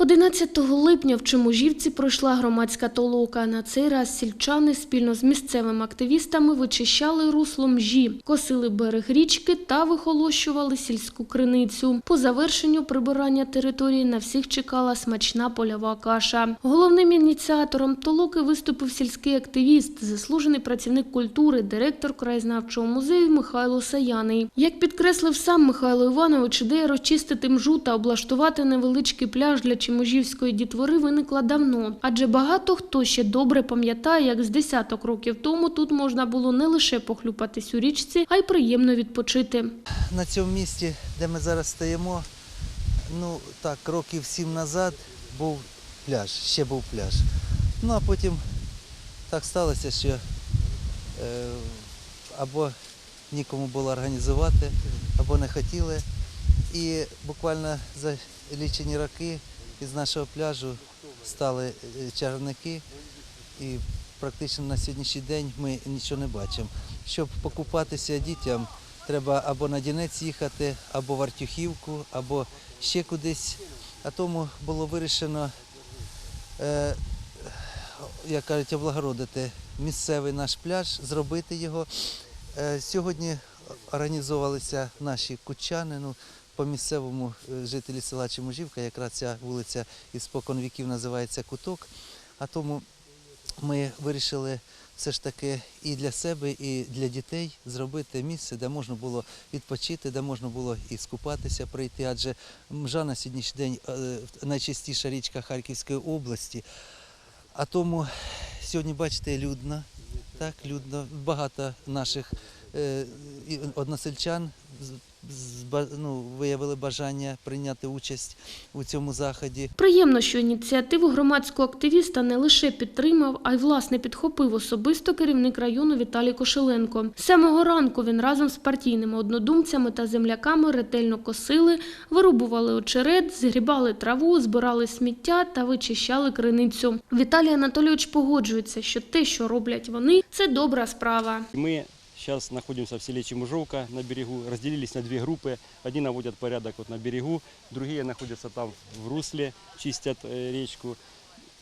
11 липня в Чеможівці пройшла громадська толока. На цей раз сільчани спільно з місцевими активістами вичищали русло мжі, косили берег річки та вихолощували сільську криницю. По завершенню прибирання території на всіх чекала смачна польова каша. Головним ініціатором толоки виступив сільський активіст, заслужений працівник культури, директор краєзнавчого музею Михайло Саяний. Як підкреслив сам Михайло Іванович, ідея розчистити мжу та облаштувати невеличкий пляж для Чеможівської дітвори виникла давно, адже багато хто ще добре пам'ятає, як з десяток років тому тут можна було не лише похлюпатись у річці, а й приємно відпочити. на цьому місці, де ми зараз стоїмо, ну так, років сім назад був пляж, ще був пляж. Ну а потім так сталося, що е, або нікому було організувати, або не хотіли. І буквально за лічені роки із нашого пляжу стали е, чарівники. І практично на сьогоднішній день ми нічого не бачимо. Щоб покупатися дітям, треба або на Дінець їхати, або в Артюхівку, або ще кудись. А тому було вирішено, е, як кажуть, облагородити місцевий наш пляж, зробити його. Е, сьогодні організовувалися наші кучани. Ну, по місцевому е, жителі села Чеможівка, якраз ця вулиця із спокон віків називається Куток. А тому ми вирішили все ж таки і для себе, і для дітей зробити місце, де можна було відпочити, де можна було і скупатися, прийти. Адже мжа на сьогоднішній день е, найчистіша річка Харківської області. А тому сьогодні, бачите, людно, так, людно, багато наших односельчан з- з- ну, виявили бажання прийняти участь у цьому заході. Приємно, що ініціативу громадського активіста не лише підтримав, а й власне підхопив особисто керівник району Віталій Кошеленко. З самого ранку він разом з партійними однодумцями та земляками ретельно косили, вирубували очерет, згрібали траву, збирали сміття та вичищали криницю. Віталій Анатолійович погоджується, що те, що роблять вони, це добра справа. Мы сейчас находимся в селе Чемужовка на берегу, разделились на две группы. Одни наводят порядок вот на берегу, другие находятся там в русле, чистят э, речку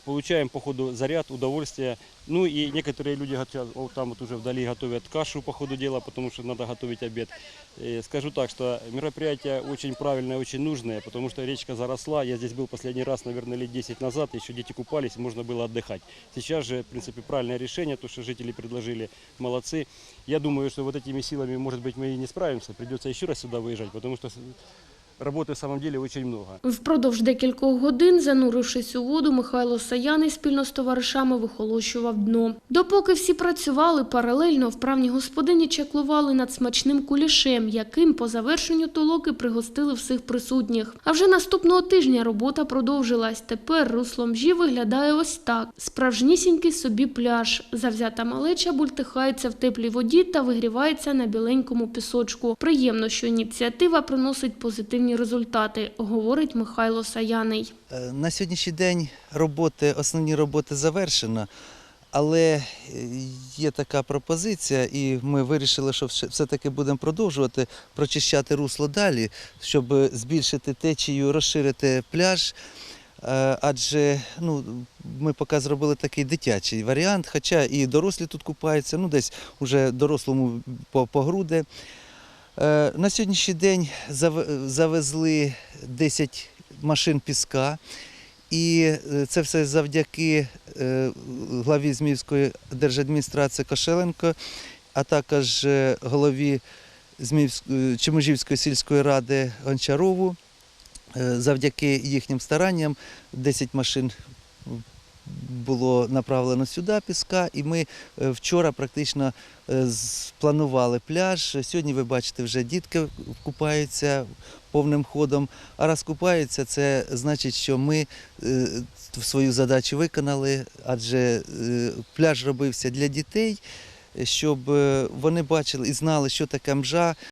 Получаем по ходу заряд, удовольствие. Ну и некоторые люди готовят, вот там вот уже вдали готовят кашу по ходу дела, потому что надо готовить обед. Э, Скажу так, что мероприятие очень правильное, очень нужное, потому что речка заросла. Я здесь был последний раз, наверное, лет 10 назад, еще дети купались, можно было отдыхать. Сейчас же, в принципе, правильное решение, то, что жители предложили, молодцы. Я думаю, что вот этими силами, может быть, мы и не справимся, придется еще раз сюда выезжать, потому что работы в самом деле очень много. Впродовж декількох годин, занурившись у воду, Михайло Саяний спільно з товаришами вихолощував дно. Допоки всі працювали, паралельно вправні господині чаклували над смачним кулішем, яким по завершенню толоки пригостили всіх присутніх. А вже наступного тижня робота продовжилась. Тепер русло мжі виглядає ось так. Справжнісінький собі пляж. Завзята малеча бультихається в теплій воді та вигрівається на біленькому пісочку. Приємно, що ініціатива приносить позитивні результати, говорить Михайло Саяний. Е, На сьогоднішній день роботи, основні роботи завершено, але е, є така пропозиція, і ми вирішили, що все- все-таки будемо продовжувати прочищати русло далі, щоб збільшити течію, розширити пляж. Е, Адже ну, ми поки зробили такий дитячий варіант, хоча і дорослі тут купаються, ну десь уже дорослому по, по груди. Е, На сьогоднішній день завезли 10 машин піска. І е, це все завдяки е, главі Зміївської держадміністрації Кошеленко, а також голові Чеможівської сільської ради Гончарову. Завдяки їхнім старанням 10 машин було направлено сюди піска, і ми е, вчора практично е, спланували пляж. Сьогодні ви бачите, вже дітки купаються повним ходом. А раз купаються, це значить, що ми е, свою задачу виконали, адже пляж робився для дітей, щоб вони бачили і знали, що таке мжа,